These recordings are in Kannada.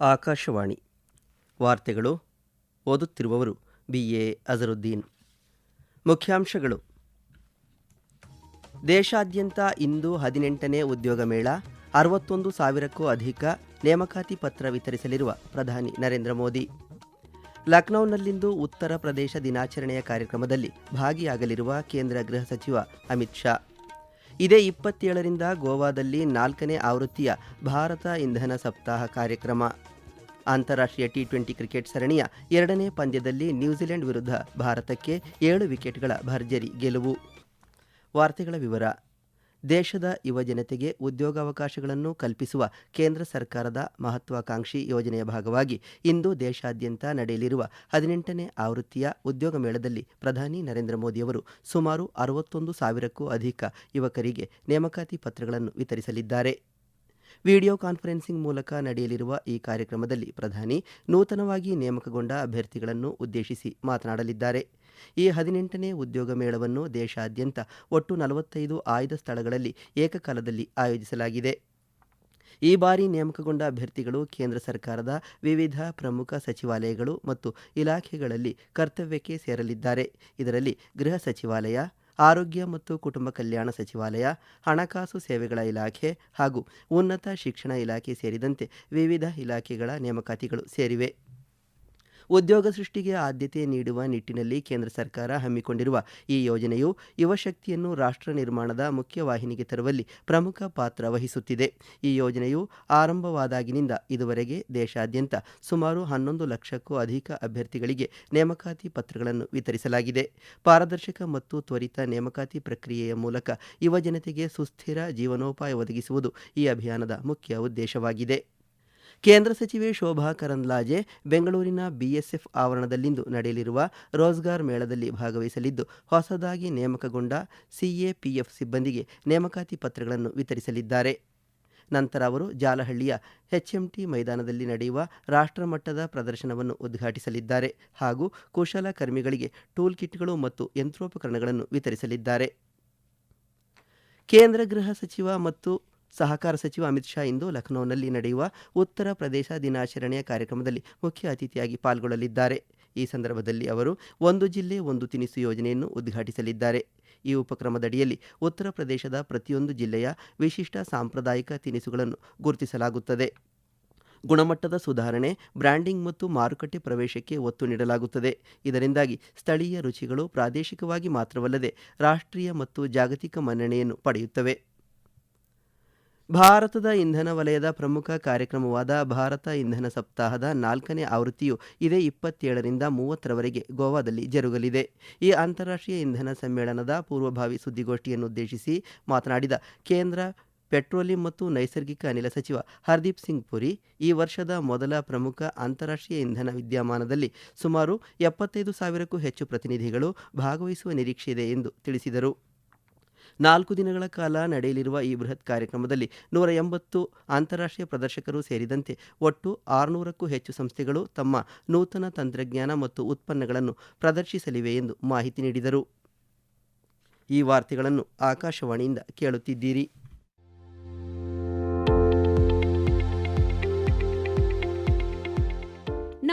ಆಕಾಶವಾಣಿ ವಾರ್ತೆಗಳು ಓದುತ್ತಿರುವವರು ಬಿ ಎ ಅಜರುದ್ದೀನ್. ಮುಖ್ಯಾಂಶಗಳು. ದೇಶಾದ್ಯಂತ ಇಂದು ಹದಿನೆಂಟನೇ ಉದ್ಯೋಗ ಮೇಳ, ಅರವತ್ತೊಂದು ಸಾವಿರಕ್ಕೂ ಅಧಿಕ ನೇಮಕಾತಿ ಪತ್ರ ವಿತರಿಸಲಿರುವ ಪ್ರಧಾನಿ ನರೇಂದ್ರ ಮೋದಿ. ಲಖನೌನಲ್ಲಿಂದು ಉತ್ತರ ಪ್ರದೇಶ ದಿನಾಚರಣೆಯ ಕಾರ್ಯಕ್ರಮದಲ್ಲಿ ಭಾಗಿಯಾಗಲಿರುವ ಕೇಂದ್ರ ಗೃಹ ಸಚಿವ ಅಮಿತ್ ಶಾ. ಇದೇ ಇಪ್ಪತ್ತೇಳರಿಂದ ಗೋವಾದಲ್ಲಿ ನಾಲ್ಕನೇ ಆವೃತ್ತಿಯ ಭಾರತ ಇಂಧನ ಸಪ್ತಾಹ ಕಾರ್ಯಕ್ರಮ. ಅಂತಾರಾಷ್ಟ್ರೀಯ ಟಿ ಟ್ವೆಂಟಿ ಕ್ರಿಕೆಟ್ ಸರಣಿಯ ಎರಡನೇ ಪಂದ್ಯದಲ್ಲಿ ನ್ಯೂಜಿಲೆಂಡ್ ವಿರುದ್ಧ ಭಾರತಕ್ಕೆ ಏಳು ವಿಕೆಟ್ಗಳ ಭರ್ಜರಿ ಗೆಲುವು. ವಾರ್ತೆಗಳ ವಿವರ. ದೇಶದ ಯುವಜನತೆಗೆ ಉದ್ಯೋಗಾವಕಾಶಗಳನ್ನು ಕಲ್ಪಿಸುವ ಕೇಂದ್ರ ಸರ್ಕಾರದ ಮಹತ್ವಾಕಾಂಕ್ಷಿ ಯೋಜನೆಯ ಭಾಗವಾಗಿ ಇಂದು ದೇಶಾದ್ಯಂತ ನಡೆಯಲಿರುವ ಹದಿನೆಂಟನೇ ಆವೃತ್ತಿಯ ಉದ್ಯೋಗ ಮೇಳದಲ್ಲಿ ಪ್ರಧಾನಿ ನರೇಂದ್ರ ಮೋದಿಯವರು ಸುಮಾರು ಅರವತ್ತೊಂದು ಸಾವಿರಕ್ಕೂ ಅಧಿಕ ಯುವಕರಿಗೆ ನೇಮಕಾತಿ ಪತ್ರಗಳನ್ನು ವಿತರಿಸಲಿದ್ದಾರೆ. ವಿಡಿಯೋ ಕಾನ್ಫರೆನ್ಸಿಂಗ್ ಮೂಲಕ ನಡೆಯಲಿರುವ ಈ ಕಾರ್ಯಕ್ರಮದಲ್ಲಿ ಪ್ರಧಾನಿ ನೂತನವಾಗಿ ನೇಮಕಗೊಂಡ ಅಭ್ಯರ್ಥಿಗಳನ್ನು ಉದ್ದೇಶಿಸಿ ಮಾತನಾಡಲಿದ್ದಾರೆ. ಈ ಹದಿನೆಂಟನೇ ಉದ್ಯೋಗ ಮೇಳವನ್ನು ದೇಶಾದ್ಯಂತ ಒಟ್ಟು ನಲವತ್ತೈದು ಆಯ್ದ ಸ್ಥಳಗಳಲ್ಲಿ ಏಕಕಾಲದಲ್ಲಿ ಆಯೋಜಿಸಲಾಗಿದೆ. ಈ ಬಾರಿ ನೇಮಕಗೊಂಡ ಅಭ್ಯರ್ಥಿಗಳು ಕೇಂದ್ರ ಸರ್ಕಾರದ ವಿವಿಧ ಪ್ರಮುಖ ಸಚಿವಾಲಯಗಳು ಮತ್ತು ಇಲಾಖೆಗಳಲ್ಲಿ ಕರ್ತವ್ಯಕ್ಕೆ ಸೇರಲಿದ್ದಾರೆ. ಇದರಲ್ಲಿ ಗೃಹ ಸಚಿವಾಲಯ ಆರೋಗ್ಯ ಮತ್ತು ಕುಟುಂಬ ಕಲ್ಯಾಣ ಸಚಿವಾಲಯ, ಹಣಕಾಸು ಸೇವೆಗಳ ಇಲಾಖೆ ಹಾಗೂ ಉನ್ನತ ಶಿಕ್ಷಣ ಇಲಾಖೆ ಸೇರಿದಂತೆ ವಿವಿಧ ಇಲಾಖೆಗಳ ನೇಮಕಾತಿಗಳು ಸೇರಿವೆ. ಉದ್ಯೋಗ ಸೃಷ್ಟಿಗೆ ಆದ್ಯತೆ ನೀಡುವ ನಿಟ್ಟಿನಲ್ಲಿ ಕೇಂದ್ರ ಸರ್ಕಾರ ಹಮ್ಮಿಕೊಂಡಿರುವ ಈ ಯೋಜನೆಯು ಯುವಶಕ್ತಿಯನ್ನು ರಾಷ್ಟ್ರ ನಿರ್ಮಾಣದ ಮುಖ್ಯವಾಹಿನಿಗೆ ತರುವಲ್ಲಿ ಪ್ರಮುಖ ಪಾತ್ರ ವಹಿಸುತ್ತಿದೆ. ಈ ಯೋಜನೆಯು ಆರಂಭವಾದಾಗಿನಿಂದ ಇದುವರೆಗೆ ದೇಶಾದ್ಯಂತ ಸುಮಾರು ಹನ್ನೊಂದು ಲಕ್ಷಕ್ಕೂ ಅಧಿಕ ಅಭ್ಯರ್ಥಿಗಳಿಗೆ ನೇಮಕಾತಿ ಪತ್ರಗಳನ್ನು ವಿತರಿಸಲಾಗಿದೆ. ಪಾರದರ್ಶಕ ಮತ್ತು ತ್ವರಿತ ನೇಮಕಾತಿ ಪ್ರಕ್ರಿಯೆಯ ಮೂಲಕ ಯುವಜನತೆಗೆ ಸುಸ್ಥಿರ ಜೀವನೋಪಾಯ ಒದಗಿಸುವುದು ಈ ಅಭಿಯಾನದ ಮುಖ್ಯ ಉದ್ದೇಶವಾಗಿದೆ. ಕೇಂದ್ರ ಸಚಿವೆ ಶೋಭಾ ಕರಂದ್ಲಾಜೆ ಬೆಂಗಳೂರಿನ ಬಿಎಸ್ಎಫ್ ಆವರಣದಲ್ಲಿಂದು ನಡೆಯಲಿರುವ ರೋಜ್ಗಾರ್ ಮೇಳದಲ್ಲಿ ಭಾಗವಹಿಸಲಿದ್ದು, ಹೊಸದಾಗಿ ನೇಮಕಗೊಂಡ ಸಿಎಪಿಎಫ್ ಸಿಬ್ಬಂದಿಗೆ ನೇಮಕಾತಿ ಪತ್ರಗಳನ್ನು ವಿತರಿಸಲಿದ್ದಾರೆ. ನಂತರ ಅವರು ಜಾಲಹಳ್ಳಿಯ ಎಚ್ಎಂಟಿ ಮೈದಾನದಲ್ಲಿ ನಡೆಯುವ ರಾಷ್ಟ್ರಮಟ್ಟದ ಪ್ರದರ್ಶನವನ್ನು ಉದ್ಘಾಟಿಸಲಿದ್ದಾರೆ ಹಾಗೂ ಕುಶಲಕರ್ಮಿಗಳಿಗೆ ಟೂಲ್ ಕಿಟ್ಗಳು ಮತ್ತು ಯಂತ್ರೋಪಕರಣಗಳನ್ನು ವಿತರಿಸಲಿದ್ದಾರೆ. ಕೇಂದ್ರ ಗೃಹ ಸಚಿವ ಮತ್ತು ಸಹಕಾರ ಸಚಿವ ಅಮಿತ್ ಶಾ ಇಂದು ಲಖನೌನಲ್ಲಿ ನಡೆಯುವ ಉತ್ತರ ಪ್ರದೇಶ ದಿನಾಚರಣೆಯ ಕಾರ್ಯಕ್ರಮದಲ್ಲಿ ಮುಖ್ಯ ಅತಿಥಿಯಾಗಿ ಪಾಲ್ಗೊಳ್ಳಲಿದ್ದಾರೆ. ಈ ಸಂದರ್ಭದಲ್ಲಿ ಅವರು ಒಂದು ಜಿಲ್ಲೆ ಒಂದು ತಿನಿಸು ಯೋಜನೆಯನ್ನು ಉದ್ಘಾಟಿಸಲಿದ್ದಾರೆ. ಈ ಉಪಕ್ರಮದಡಿಯಲ್ಲಿ ಉತ್ತರ ಪ್ರದೇಶದ ಪ್ರತಿಯೊಂದು ಜಿಲ್ಲೆಯ ವಿಶಿಷ್ಟ ಸಾಂಪ್ರದಾಯಿಕ ತಿನಿಸುಗಳನ್ನು ಗುರುತಿಸಲಾಗುತ್ತದೆ. ಗುಣಮಟ್ಟದ ಸುಧಾರಣೆ, ಬ್ರ್ಯಾಂಡಿಂಗ್ ಮತ್ತು ಮಾರುಕಟ್ಟೆ ಪ್ರವೇಶಕ್ಕೆ ಒತ್ತು ನೀಡಲಾಗುತ್ತದೆ. ಇದರಿಂದಾಗಿ ಸ್ಥಳೀಯ ರುಚಿಗಳು ಪ್ರಾದೇಶಿಕವಾಗಿ ಮಾತ್ರವಲ್ಲದೆ ರಾಷ್ಟ್ರೀಯ ಮತ್ತು ಜಾಗತಿಕ ಮನ್ನಣೆಯನ್ನು ಪಡೆಯುತ್ತವೆ. ಭಾರತದ ಇಂಧನ ವಲಯದ ಪ್ರಮುಖ ಕಾರ್ಯಕ್ರಮವಾದ ಭಾರತ ಇಂಧನ ಸಪ್ತಾಹದ ನಾಲ್ಕನೇ ಆವೃತ್ತಿಯು ಇದೇ ಇಪ್ಪತ್ತೇಳರಿಂದ ಮೂವತ್ತರವರೆಗೆ ಗೋವಾದಲ್ಲಿ ಜರುಗಲಿದೆ. ಈ ಅಂತಾರಾಷ್ಟ್ರೀಯ ಇಂಧನ ಸಮ್ಮೇಳನದ ಪೂರ್ವಭಾವಿ ಸುದ್ದಿಗೋಷ್ಠಿಯನ್ನುದ್ದೇಶಿಸಿ ಮಾತನಾಡಿದ ಕೇಂದ್ರ ಪೆಟ್ರೋಲಿಯಂ ಮತ್ತು ನೈಸರ್ಗಿಕ ಅನಿಲ ಸಚಿವ ಹರ್ದೀಪ್ ಸಿಂಗ್ ಪುರಿ, ಈ ವರ್ಷದ ಮೊದಲ ಪ್ರಮುಖ ಅಂತಾರಾಷ್ಟ್ರೀಯ ಇಂಧನ ವಿದ್ಯಮಾನದಲ್ಲಿ ಸುಮಾರು ಎಪ್ಪತ್ತೈದು ಸಾವಿರಕ್ಕೂ ಹೆಚ್ಚು ಪ್ರತಿನಿಧಿಗಳು ಭಾಗವಹಿಸುವ ನಿರೀಕ್ಷೆಯಿದೆ ಎಂದು ತಿಳಿಸಿದರು. ನಾಲ್ಕು ದಿನಗಳ ಕಾಲ ನಡೆಯಲಿರುವ ಈ ಬೃಹತ್ ಕಾರ್ಯಕ್ರಮದಲ್ಲಿ ನೂರ ಎಂಬತ್ತು ಅಂತಾರಾಷ್ಟ್ರೀಯ ಪ್ರದರ್ಶಕರು ಸೇರಿದಂತೆ ಒಟ್ಟು ಆರುನೂರಕ್ಕೂ ಹೆಚ್ಚು ಸಂಸ್ಥೆಗಳು ತಮ್ಮ ನೂತನ ತಂತ್ರಜ್ಞಾನ ಮತ್ತು ಉತ್ಪನ್ನಗಳನ್ನು ಪ್ರದರ್ಶಿಸಲಿವೆ ಎಂದು ಮಾಹಿತಿ ನೀಡಿದರು. ಈ ವಾರ್ತೆಗಳನ್ನು ಆಕಾಶವಾಣಿಯಿಂದ ಕೇಳುತ್ತಿದ್ದೀರಿ.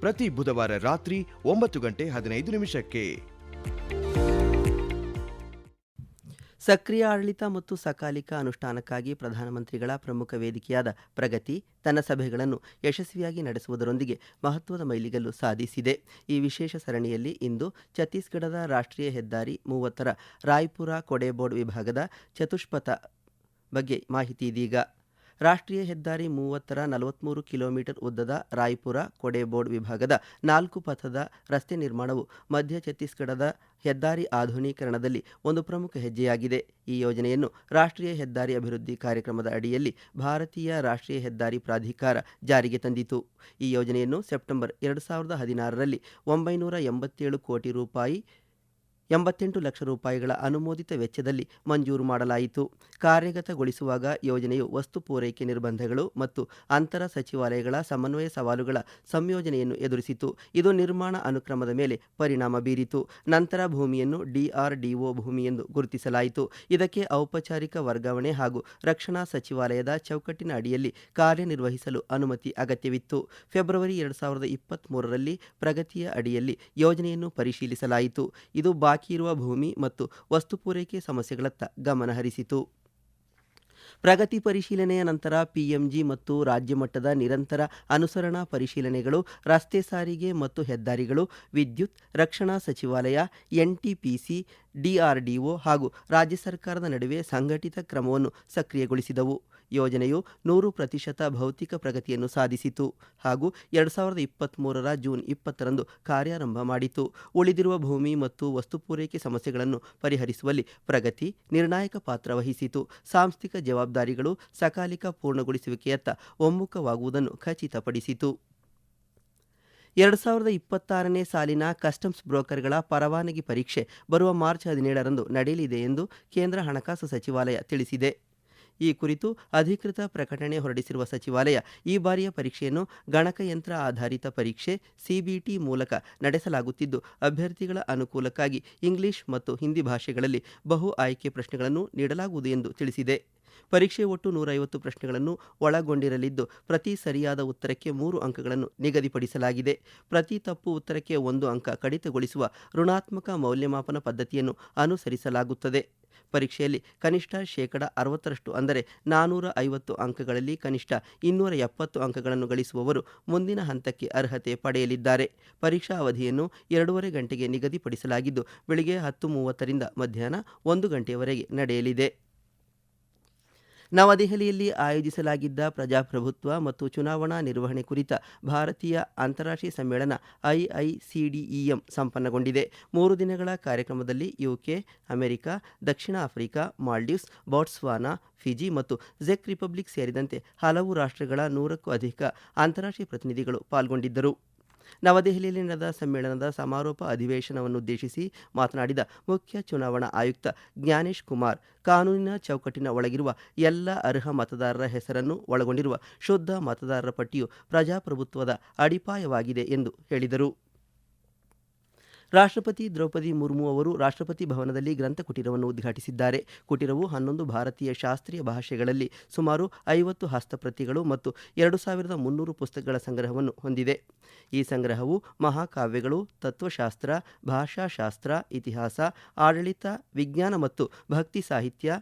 ಪ್ರತಿ ಬುಧವಾರ ರಾತ್ರಿ ಒಂಬತ್ತು ಗಂಟೆ ಹದಿನೈದು ನಿಮಿಷಕ್ಕೆ. ಸಕ್ರಿಯ ಆಡಳಿತ ಮತ್ತು ಸಕಾಲಿಕ ಅನುಷ್ಠಾನಕ್ಕಾಗಿ ಪ್ರಧಾನಮಂತ್ರಿಗಳ ಪ್ರಮುಖ ವೇದಿಕೆಯಾದ ಪ್ರಗತಿ ತನ್ನ ಸಭೆಗಳನ್ನು ಯಶಸ್ವಿಯಾಗಿ ನಡೆಸುವುದರೊಂದಿಗೆ ಮಹತ್ವದ ಮೈಲಿಗಲ್ಲು ಸಾಧಿಸಿದೆ. ಈ ವಿಶೇಷ ಸರಣಿಯಲ್ಲಿ ಇಂದು ಛತ್ತೀಸ್ಗಢದ ರಾಷ್ಟ್ರೀಯ ಹೆದ್ದಾರಿ ಮೂವತ್ತರ ರಾಯ್ಪುರ ಕೊಡೆಬೋರ್ಡ್ ವಿಭಾಗದ ಚತುಷ್ಪಥ ಬಗ್ಗೆ ಮಾಹಿತಿ ಇದೀಗ. ರಾಷ್ಟ್ರೀಯ ಹೆದ್ದಾರಿ ಮೂವತ್ತರ ನಲವತ್ಮೂರು ಕಿಲೋಮೀಟರ್ ಉದ್ದದ ರಾಯ್ಪುರ ಕೊಡೆಬೋರ್ಡ್ ವಿಭಾಗದ ನಾಲ್ಕು ಪಥದ ರಸ್ತೆ ನಿರ್ಮಾಣವು ಮಧ್ಯ ಛತ್ತೀಸ್ಗಢದ ಹೆದ್ದಾರಿ ಆಧುನೀಕರಣದಲ್ಲಿ ಒಂದು ಪ್ರಮುಖ ಹೆಜ್ಜೆಯಾಗಿದೆ. ಈ ಯೋಜನೆಯನ್ನು ರಾಷ್ಟ್ರೀಯ ಹೆದ್ದಾರಿ ಅಭಿವೃದ್ಧಿ ಕಾರ್ಯಕ್ರಮದ ಅಡಿಯಲ್ಲಿ ಭಾರತೀಯ ರಾಷ್ಟ್ರೀಯ ಹೆದ್ದಾರಿ ಪ್ರಾಧಿಕಾರ ಜಾರಿಗೆ ತಂದಿತು. ಈ ಯೋಜನೆಯನ್ನು ಸೆಪ್ಟೆಂಬರ್ ಎರಡು ಸಾವಿರದ ಹದಿನಾರರಲ್ಲಿ ಒಂಬೈನೂರ ಎಂಬತ್ತೇಳು ಕೋಟಿ ರೂಪಾಯಿ ಎಂಬತ್ತೆಂಟು ಲಕ್ಷ ರೂಪಾಯಿಗಳ ಅನುಮೋದಿತ ವೆಚ್ಚದಲ್ಲಿ ಮಂಜೂರು ಮಾಡಲಾಯಿತು. ಕಾರ್ಯಗತಗೊಳಿಸುವಾಗ ಯೋಜನೆಯು ವಸ್ತು ಪೂರೈಕೆ ನಿರ್ಬಂಧಗಳು ಮತ್ತು ಅಂತರ ಸಚಿವಾಲಯಗಳ ಸಮನ್ವಯ ಸವಾಲುಗಳ ಸಂಯೋಜನೆಯನ್ನು ಎದುರಿಸಿತು. ಇದು ನಿರ್ಮಾಣ ಅನುಕ್ರಮದ ಮೇಲೆ ಪರಿಣಾಮ ಬೀರಿತು. ನಂತರ ಭೂಮಿಯನ್ನು ಡಿಆರ್ಡಿಒ ಭೂಮಿ ಎಂದು ಗುರುತಿಸಲಾಯಿತು. ಇದಕ್ಕೆ ಔಪಚಾರಿಕ ವರ್ಗಾವಣೆ ಹಾಗೂ ರಕ್ಷಣಾ ಸಚಿವಾಲಯದ ಚೌಕಟ್ಟಿನ ಅಡಿಯಲ್ಲಿ ಕಾರ್ಯನಿರ್ವಹಿಸಲು ಅನುಮತಿ ಅಗತ್ಯವಿತ್ತು. ಫೆಬ್ರವರಿ ಎರಡು ಸಾವಿರದ ಇಪ್ಪತ್ತ್ಮೂರರಲ್ಲಿ ಪ್ರಗತಿಯ ಅಡಿಯಲ್ಲಿ ಯೋಜನೆಯನ್ನು ಪರಿಶೀಲಿಸಲಾಯಿತು. ಇದು ಬಾಕಿ ಇರುವ ಭೂಮಿ ಮತ್ತು ವಸ್ತು ಪೂರೈಕೆ ಸಮಸ್ಯೆಗಳತ್ತ ಗಮನ ಹರಿಸಿತು. ಪ್ರಗತಿ ಪರಿಶೀಲನೆಯ ನಂತರ ಪಿಎಂಜಿ ಮತ್ತು ರಾಜ್ಯ ಮಟ್ಟದ ನಿರಂತರ ಅನುಸರಣಾ ಪರಿಶೀಲನೆಗಳು, ರಸ್ತೆ ಸಾರಿಗೆ ಮತ್ತು ಹೆದ್ದಾರಿಗಳು, ವಿದ್ಯುತ್, ರಕ್ಷಣಾ ಸಚಿವಾಲಯ, ಎನ್ಟಿಪಿಸಿ ಡಿಆರ್ಡಿಒ ಹಾಗೂ ರಾಜ್ಯ ಸರ್ಕಾರದ ನಡುವೆ ಸಂಘಟಿತ ಕ್ರಮವನ್ನು ಸಕ್ರಿಯಗೊಳಿಸಿದವು. ಯೋಜನೆಯು ನೂರು ಪ್ರತಿಶತ ಭೌತಿಕ ಪ್ರಗತಿಯನ್ನು ಸಾಧಿಸಿತು ಹಾಗೂ ಎರಡು ಸಾವಿರದ ಇಪ್ಪತ್ತ್ಮೂರರ ಜೂನ್ ಇಪ್ಪತ್ತರಂದು ಕಾರ್ಯಾರಂಭ ಮಾಡಿತು. ಉಳಿದಿರುವ ಭೂಮಿ ಮತ್ತು ವಸ್ತು ಪೂರೈಕೆ ಸಮಸ್ಯೆಗಳನ್ನು ಪರಿಹರಿಸುವಲ್ಲಿ ಪ್ರಗತಿ ನಿರ್ಣಾಯಕ ಪಾತ್ರ ವಹಿಸಿತು. ಸಾಂಸ್ಥಿಕ ಜವಾಬ್ದಾರಿಗಳು ಸಕಾಲಿಕ ಪೂರ್ಣಗೊಳಿಸುವಿಕೆಯತ್ತ ಒಮ್ಮುಖವಾಗುವುದನ್ನು ಖಚಿತಪಡಿಸಿತು. ಎರಡು ಸಾವಿರದ ಇಪ್ಪತ್ತಾರನೇ ಸಾಲಿನ ಕಸ್ಟಮ್ಸ್ ಬ್ರೋಕರ್ಗಳ ಪರವಾನಗಿ ಪರೀಕ್ಷೆ ಬರುವ ಮಾರ್ಚ್ ಹದಿನೇಳರಂದು ನಡೆಯಲಿದೆ ಎಂದು ಕೇಂದ್ರ ಹಣಕಾಸು ಸಚಿವಾಲಯ ತಿಳಿಸಿದೆ. ಈ ಕುರಿತು ಅಧಿಕೃತ ಪ್ರಕಟಣೆ ಹೊರಡಿಸಿರುವ ಸಚಿವಾಲಯ ಈ ಬಾರಿಯ ಪರೀಕ್ಷೆಯನ್ನು ಗಣಕಯಂತ್ರ ಆಧಾರಿತ ಪರೀಕ್ಷೆ ಸಿಬಿಟಿ ಮೂಲಕ ನಡೆಸಲಾಗುತ್ತಿದ್ದು, ಅಭ್ಯರ್ಥಿಗಳ ಅನುಕೂಲಕ್ಕಾಗಿ ಇಂಗ್ಲಿಷ್ ಮತ್ತು ಹಿಂದಿ ಭಾಷೆಗಳಲ್ಲಿ ಬಹು ಆಯ್ಕೆ ಪ್ರಶ್ನೆಗಳನ್ನು ನೀಡಲಾಗುವುದು ಎಂದು ತಿಳಿಸಿದೆ. ಪರೀಕ್ಷೆ ಒಟ್ಟು ನೂರೈವತ್ತು ಪ್ರಶ್ನೆಗಳನ್ನು ಒಳಗೊಂಡಿರಲಿದ್ದು, ಪ್ರತಿ ಸರಿಯಾದ ಉತ್ತರಕ್ಕೆ ಮೂರು ಅಂಕಗಳನ್ನು ನಿಗದಿಪಡಿಸಲಾಗಿದೆ. ಪ್ರತಿ ತಪ್ಪು ಉತ್ತರಕ್ಕೆ ಒಂದು ಅಂಕ ಕಡಿತಗೊಳಿಸುವ ಋಣಾತ್ಮಕ ಮೌಲ್ಯಮಾಪನ ಪದ್ಧತಿಯನ್ನು ಅನುಸರಿಸಲಾಗುತ್ತದೆ. ಪರೀಕ್ಷೆಯಲ್ಲಿ ಕನಿಷ್ಠ ಶೇಕಡ ಅರವತ್ತರಷ್ಟು ಅಂದರೆ ನಾನೂರ ಐವತ್ತು ಅಂಕಗಳಲ್ಲಿ ಕನಿಷ್ಠ ಇನ್ನೂರ ಎಪ್ಪತ್ತು ಅಂಕಗಳನ್ನು ಗಳಿಸುವವರು ಮುಂದಿನ ಹಂತಕ್ಕೆ ಅರ್ಹತೆ ಪಡೆಯಲಿದ್ದಾರೆ. ಪರೀಕ್ಷಾ ಅವಧಿಯನ್ನು ಎರಡೂವರೆ ಗಂಟೆಗೆ ನಿಗದಿಪಡಿಸಲಾಗಿದ್ದು, ಬೆಳಿಗ್ಗೆ ಹತ್ತು ಮೂವತ್ತರಿಂದ ಮಧ್ಯಾಹ್ನ ಒಂದು ಗಂಟೆಯವರೆಗೆ ನಡೆಯಲಿದೆ. ನವದೆಹಲಿಯಲ್ಲಿ ಆಯೋಜಿಸಲಾಗಿದ್ದ ಪ್ರಜಾಪ್ರಭುತ್ವ ಮತ್ತು ಚುನಾವಣಾ ನಿರ್ವಹಣೆ ಕುರಿತ ಭಾರತೀಯ ಅಂತಾರಾಷ್ಟ್ರೀಯ ಸಮ್ಮೇಳನ ಐಐಸಿಡಿಇಎಂ ಸಂಪನ್ನಗೊಂಡಿದೆ. ಮೂರು ದಿನಗಳ ಕಾರ್ಯಕ್ರಮದಲ್ಲಿ ಯುಕೆ, ಅಮೆರಿಕ, ದಕ್ಷಿಣ ಆಫ್ರಿಕಾ, ಮಾಲ್ಡೀವ್ಸ್, ಬಾಟ್ಸ್ವಾನಾ, ಫಿಜಿ ಮತ್ತು ಜೆಕ್ ರಿಪಬ್ಲಿಕ್ ಸೇರಿದಂತೆ ಹಲವು ರಾಷ್ಟ್ರಗಳ ನೂರಕ್ಕೂ ಅಧಿಕ ಅಂತಾರಾಷ್ಟ್ರೀಯ ಪ್ರತಿನಿಧಿಗಳು ಪಾಲ್ಗೊಂಡಿದ್ದರು. ನವದೆಹಲಿಯಲ್ಲಿ ನಡೆದ ಸಮ್ಮೇಳನದ ಸಮಾರೋಪ ಅಧಿವೇಶನವನ್ನುದ್ದೇಶಿಸಿ ಮಾತನಾಡಿದ ಮುಖ್ಯ ಚುನಾವಣಾ ಆಯುಕ್ತ ಜ್ಞಾನೇಶ್ ಕುಮಾರ್, ಕಾನೂನಿನ ಚೌಕಟ್ಟಿನ ಒಳಗಿರುವ ಎಲ್ಲ ಅರ್ಹ ಮತದಾರರ ಹೆಸರನ್ನು ಒಳಗೊಂಡಿರುವ ಶುದ್ಧ ಮತದಾರರ ಪಟ್ಟಿಯು ಪ್ರಜಾಪ್ರಭುತ್ವದ ಅಡಿಪಾಯವಾಗಿದೆ ಎಂದು ಹೇಳಿದರು. ರಾಷ್ಟ್ರಪತಿ ದ್ರೌಪದಿ ಮುರ್ಮು ಅವರು ರಾಷ್ಟ್ರಪತಿ ಭವನದಲ್ಲಿ ಗ್ರಂಥ ಕುಟೀರವನ್ನು ಉದ್ಘಾಟಿಸಿದ್ದಾರೆ. ಕುಟೀರವು ಹನ್ನೊಂದು ಭಾರತೀಯ ಶಾಸ್ತ್ರೀಯ ಭಾಷೆಗಳಲ್ಲಿ ಸುಮಾರು ಐವತ್ತು ಹಸ್ತಪ್ರತಿಗಳು ಮತ್ತು ಎರಡು ಸಾವಿರದ ಮುನ್ನೂರು ಪುಸ್ತಕಗಳ ಸಂಗ್ರಹವನ್ನು ಹೊಂದಿದೆ. ಈ ಸಂಗ್ರಹವು ಮಹಾಕಾವ್ಯಗಳು, ತತ್ವಶಾಸ್ತ್ರ, ಭಾಷಾಶಾಸ್ತ್ರ, ಇತಿಹಾಸ, ಆಡಳಿತ, ವಿಜ್ಞಾನ ಮತ್ತು ಭಕ್ತಿ ಸಾಹಿತ್ಯ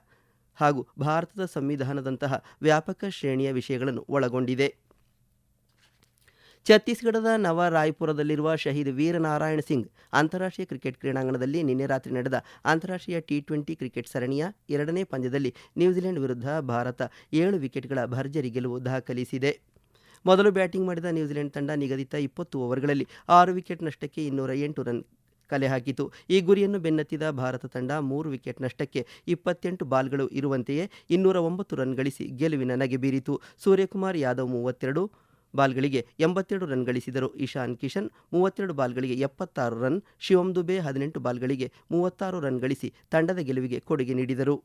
ಹಾಗೂ ಭಾರತದ ಸಂವಿಧಾನದಂತಹ ವ್ಯಾಪಕ ಶ್ರೇಣಿಯ ವಿಷಯಗಳನ್ನು ಒಳಗೊಂಡಿದೆ. ಛತ್ತೀಸ್ಗಢದ ನವ ರಾಯ್ಪುರದಲ್ಲಿರುವ ಶಹೀದ್ ವೀರನಾರಾಯಣ ಸಿಂಗ್ ಅಂತಾರಾಷ್ಟ್ರೀಯ ಕ್ರಿಕೆಟ್ ಕ್ರೀಡಾಂಗಣದಲ್ಲಿ ನಿನ್ನೆ ರಾತ್ರಿ ನಡೆದ ಅಂತಾರಾಷ್ಟ್ರೀಯ ಟಿ ಟ್ವೆಂಟಿ ಕ್ರಿಕೆಟ್ ಸರಣಿಯ ಎರಡನೇ ಪಂದ್ಯದಲ್ಲಿ ನ್ಯೂಜಿಲೆಂಡ್ ವಿರುದ್ಧ ಭಾರತ ಏಳು ವಿಕೆಟ್ಗಳ ಭರ್ಜರಿ ಗೆಲುವು ದಾಖಲಿಸಿದೆ. ಮೊದಲು ಬ್ಯಾಟಿಂಗ್ ಮಾಡಿದ ನ್ಯೂಜಿಲೆಂಡ್ ತಂಡ ನಿಗದಿತ ಇಪ್ಪತ್ತು ಓವರ್ಗಳಲ್ಲಿ ಆರು ವಿಕೆಟ್ ನಷ್ಟಕ್ಕೆ ಇನ್ನೂರ ಎಂಟು ರನ್ ಕಲೆ ಹಾಕಿತು. ಈ ಗುರಿಯನ್ನು ಬೆನ್ನತ್ತಿದ ಭಾರತ ತಂಡ ಮೂರು ವಿಕೆಟ್ ನಷ್ಟಕ್ಕೆ ಇಪ್ಪತ್ತೆಂಟು ಬಾಲ್ಗಳು ಇರುವಂತೆಯೇ ಇನ್ನೂರ ಒಂಬತ್ತು ರನ್ ಗಳಿಸಿ ಗೆಲುವಿನ ನಗೆ ಬೀರಿತು. ಸೂರ್ಯಕುಮಾರ್ ಯಾದವ್ ಮೂವತ್ತೆರಡು ಬಾಲ್ಗಳಿಗೆ ಎಂಬತ್ತೆರಡು ರನ್ ಗಳಿಸಿದರು. ಇಶಾನ್ ಕಿಶನ್ ಮೂವತ್ತೆರಡು ಬಾಲ್ಗಳಿಗೆ ಎಪ್ಪತ್ತಾರು ರನ್, ಶಿವಂ ದುಬೆ ಹದಿನೆಂಟು ಬಾಲ್ಗಳಿಗೆ ಮೂವತ್ತಾರು ರನ್ ಗಳಿಸಿ ತಂಡದ ಗೆಲುವಿಗೆ ಕೊಡುಗೆ ನೀಡಿದರು.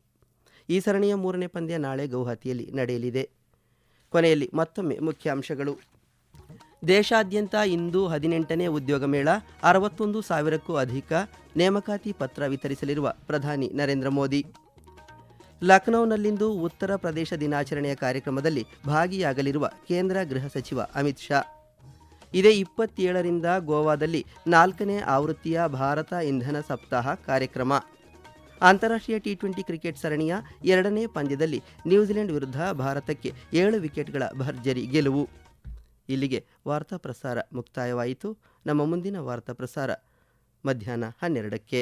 ಈ ಸರಣಿಯ ಮೂರನೇ ಪಂದ್ಯ ನಾಳೆ ಗೌಹಾತಿಯಲ್ಲಿ ನಡೆಯಲಿದೆ. ಕೊನೆಯಲ್ಲಿ ಮತ್ತೊಮ್ಮೆ ಮುಖ್ಯಾಂಶಗಳು. ದೇಶಾದ್ಯಂತ ಇಂದು ಹದಿನೆಂಟನೇ ಉದ್ಯೋಗ ಮೇಳ, ಅರವತ್ತೊಂದು ಸಾವಿರಕ್ಕೂ ಅಧಿಕ ನೇಮಕಾತಿ ಪತ್ರ ವಿತರಿಸಲಿರುವ ಪ್ರಧಾನಿ ನರೇಂದ್ರ ಮೋದಿ. ಲಖನೌನಲ್ಲಿಂದು ಉತ್ತರ ಪ್ರದೇಶ ದಿನಾಚರಣೆಯ ಕಾರ್ಯಕ್ರಮದಲ್ಲಿ ಭಾಗಿಯಾಗಲಿರುವ ಕೇಂದ್ರ ಗೃಹ ಸಚಿವ ಅಮಿತ್ ಶಾ. ಇದೇ ಇಪ್ಪತ್ತೇಳರಿಂದ ಗೋವಾದಲ್ಲಿ ನಾಲ್ಕನೇ ಆವೃತ್ತಿಯ ಭಾರತ ಇಂಧನ ಸಪ್ತಾಹ ಕಾರ್ಯಕ್ರಮ. ಅಂತಾರಾಷ್ಟ್ರೀಯ ಟಿ ಟ್ವೆಂಟಿ ಕ್ರಿಕೆಟ್ ಸರಣಿಯ ಎರಡನೇ ಪಂದ್ಯದಲ್ಲಿ ನ್ಯೂಜಿಲೆಂಡ್ ವಿರುದ್ಧ ಭಾರತಕ್ಕೆ ಏಳು ವಿಕೆಟ್ಗಳ ಭರ್ಜರಿ ಗೆಲುವು. ಇಲ್ಲಿಗೆ ವಾರ್ತಾ ಪ್ರಸಾರ ಮುಕ್ತಾಯವಾಯಿತು. ನಮ್ಮ ಮುಂದಿನ ವಾರ್ತಾ ಪ್ರಸಾರ ಮಧ್ಯಾಹ್ನ ಹನ್ನೆರಡಕ್ಕೆ.